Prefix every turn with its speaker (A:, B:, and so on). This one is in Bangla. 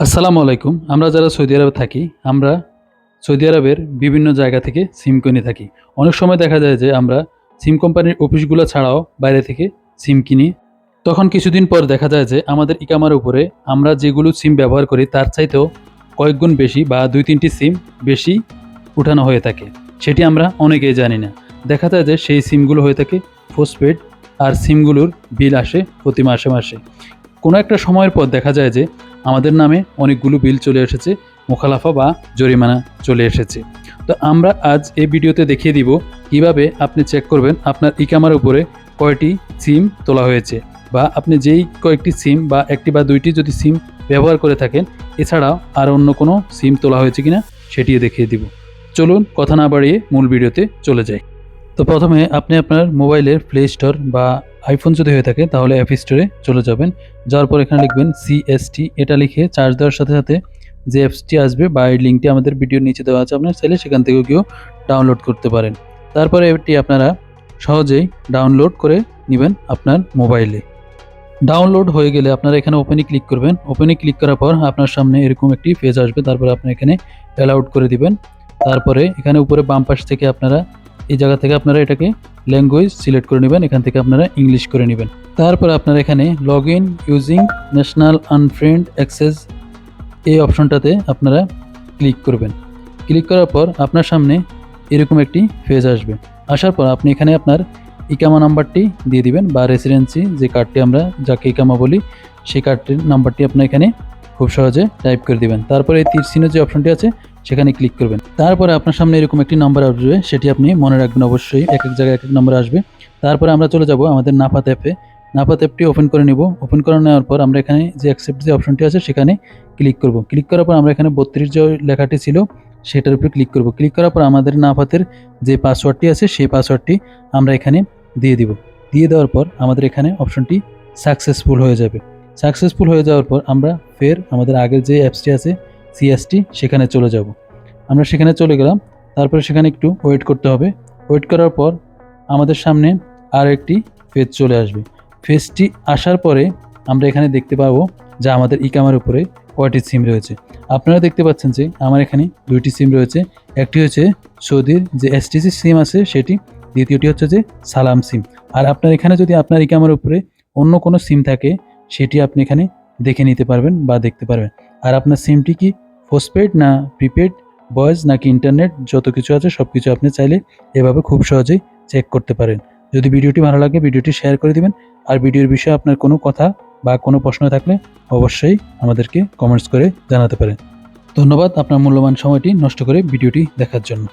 A: আসসালামু আলাইকুম। আমরা যারা সৌদি আরবে থাকি, আমরা সৌদি আরবের বিভিন্ন জায়গা থেকে সিম কিনে থাকি। অনেক সময় দেখা যায় যে আমরা সিম কোম্পানির অফিসগুলো ছাড়াও বাইরে থেকে সিম কিনি। তখন কিছুদিন পর দেখা যায় যে আমাদের ইকামার উপরে আমরা যেগুলো সিম ব্যবহার করি, তার চাইতেও কয়েকগুণ বেশি বা দুই তিনটি সিম বেশি উঠানো হয়ে থাকে। সেটি আমরা অনেকেই জানি না। দেখা যায় যে সেই সিমগুলো হয়ে থাকে পোস্টপেড আর সিমগুলোর বিল আসে প্রতি মাসে মাসে। কোনো একটা সময়ের পর দেখা যায় যে আমাদের নামে অনেকগুলো বিল চলে এসেছে, মোখালাফা বা জরিমানা চলে এসেছে। তো আমরা আজ এই ভিডিওতে দেখিয়ে দিব কীভাবে আপনি চেক করবেন আপনার ইকামার উপরে কয়টি সিম তোলা হয়েছে বা আপনি যেই কয়েকটি সিম বা একটি বা দুইটি যদি সিম ব্যবহার করে থাকেন, এছাড়াও আর অন্য কোনো সিম তোলা হয়েছে কিনা সেটিও দেখিয়ে দিব। চলুন কথা না বাড়িয়ে মূল ভিডিওতে চলে যাই। তো প্রথমে আপনি আপনার মোবাইলের প্লে স্টোর বা আইফোন যদি হয়ে থাকে, তাহলে অ্যাপ স্টোরে চলে যাবেন। যাওয়ার পর এখানে লিখবেন সিএসটি এটা লিখে চার্জ দেওয়ার সাথে সাথে যে অ্যাপসটি আসবে, বা এই লিঙ্কটি আমাদের ভিডিওর নিচে দেওয়া আছে, আপনার চাইলে সেখান থেকেও গিয়েও ডাউনলোড করতে পারেন। তারপরে এটি আপনারা সহজেই ডাউনলোড করে নেবেন আপনার মোবাইলে ডাউনলোড হয়ে গেলে আপনারা এখানে ওপেনে ক্লিক করবেন। ওপেনে ক্লিক করার পর আপনার সামনে এরকম একটি পেজ আসবে, তারপরে আপনি এখানে অ্যালাউড করে দিবেন। তারপরে এখানে উপরে বাম পাশ থেকে আপনারা, এই জায়গা থেকে আপনারা এটাকে ল্যাঙ্গুয়েজ সিলেক্ট করে নেবেন, এখান থেকে আপনারা ইংলিশ করে নেবেন। তারপর আপনারা এখানে log in using national unfriend access এই অপশনটাতে আপনারা ক্লিক করবেন। ক্লিক করার পর আপনার সামনে এরকম একটি ফেজ আসবে। আসার পর আপনি এখানে আপনার ইকামা নাম্বারটি দিয়ে দিবেন বা রেসিডেন্সি যে কার্ডটি আমরা যাকে ইকামা বলি, সেই কার্ডটির নাম্বারটি আপনি এখানে খুব সহজে টাইপ করে দিবেন। তারপরে এই তীর চিহ্ন যে অপশনটি আছে সেখানে ক্লিক করবেন। তারপরে আপনার সামনে এরকম একটি নাম্বার আসবে, সেটি আপনি মনে রাখবেন অবশ্যই, এক এক জায়গায় এক এক নাম্বার আসবে। তারপরে আমরা চলে যাব আমাদের নাফাত অ্যাপে নাফাত অ্যাপটি ওপেন করে নিব। ওপেন করে নেওয়ার পর আমরা এখানে যে অ্যাকসেপ্ট যে অপশনটি আছে, সেখানে ক্লিক করব। ক্লিক করার পর আমরা এখানে বত্রিশ যে লেখাটি ছিল, সেটার উপরে ক্লিক করব। ক্লিক করার পর আমাদের নাফাতের যে পাসওয়ার্ডটি আছে, সেই পাসওয়ার্ডটি আমরা এখানে দিয়ে দিব। দিয়ে দেওয়ার পর আমাদের এখানে অপশনটি সাকসেসফুল হয়ে যাবে। সাকসেসফুল হয়ে যাওয়ার পর আমরা ফের আমাদের আগের যে অ্যাপসটি আছে সিএসটি, সেখানে চলে যাব। আমরা সেখানে চলে গেলাম। তারপরে সেখানে একটু ওয়েট করতে হবে। ওয়েট করার পর আমাদের সামনে আর একটি ফেজ চলে আসবে। ফেজটি আসার পরে আমরা এখানে দেখতে পাবো যে আমাদের ইকামার উপরে কয়টি সিম রয়েছে। আপনারা দেখতে পাচ্ছেন যে আমার এখানে দুইটি সিম রয়েছে। একটি হচ্ছে সৌদির যে এসটিসি সিম আছে, সেটি দ্বিতীয়টি হচ্ছে যে সালাম সিম। আর আপনার এখানে যদি আপনার ইকামার উপরে অন্য কোনো সিম থাকে, সেটি আপনি এখানে দেখে নিতে পারবেন বা দেখতে পারবেন। আর আপনার সিমটি কি পোস্টপেড না প্রিপেড ভয়েস নাকি ইন্টারনেট যত কিছু আছে সব কিছু আপনি চাইলে এভাবে খুব সহজেই চেক করতে পারেন। যদি ভিডিওটি ভালো লাগে, ভিডিওটি শেয়ার করে দিবেন। আর ভিডিওর বিষয়ে আপনার কোনো কথা বা কোনো প্রশ্ন থাকলে অবশ্যই আমাদেরকে কমেন্টস করে জানাতে পারেন। ধন্যবাদ আপনার মূল্যবান সময়টি নষ্ট করে ভিডিওটি দেখার জন্য।